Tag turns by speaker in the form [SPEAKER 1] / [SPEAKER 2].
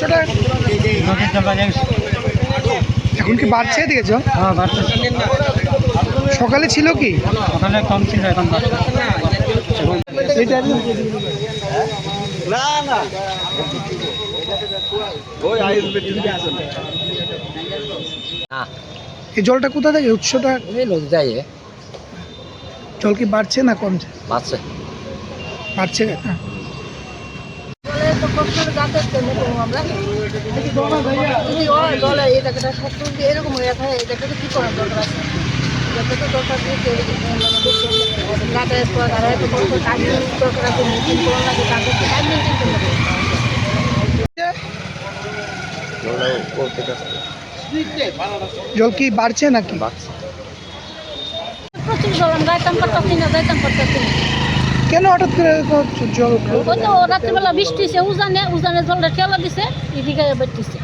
[SPEAKER 1] জল বাজে
[SPEAKER 2] এখন কি বাড়ছে এদিকে জল?
[SPEAKER 1] হ্যাঁ বাড়ছে।
[SPEAKER 2] সকালে ছিল কি?
[SPEAKER 1] ওখানে কম ছিল এখন
[SPEAKER 2] এই জলটা কোথা থেকে উৎসটা?
[SPEAKER 3] নদী যায়
[SPEAKER 2] জল কি বাড়ছে না কমছে?
[SPEAKER 3] বাড়ছে।
[SPEAKER 2] বাড়ছে হ্যাঁ।
[SPEAKER 4] তো কষ্ট করে করলে তো আমরা যদি হয় জলে এই জায়গাটা সত্তর দিয়ে এরকম হয়ে থাকে এই জায়গাটা কী করার দরকার আছে? যাতে তো দরকার দিয়ে যাতায়াত করা তারা এত কষ্ট টাইম দরকার আছে মেশিন করা লাগে তাদের টাইম মেনটেন করতে
[SPEAKER 2] জল কি বাড়ছে নাকি?
[SPEAKER 4] প্রচুর জল আমরা যাইতাম পারতাম না যাইতাম পারতাম না।
[SPEAKER 2] কেন হঠাৎ করে জল
[SPEAKER 4] রাত্রিবেলা বৃষ্টি হয়েছে উজানে উজানে জলটা ঠেলা দিছে এদিকে বেরতেছে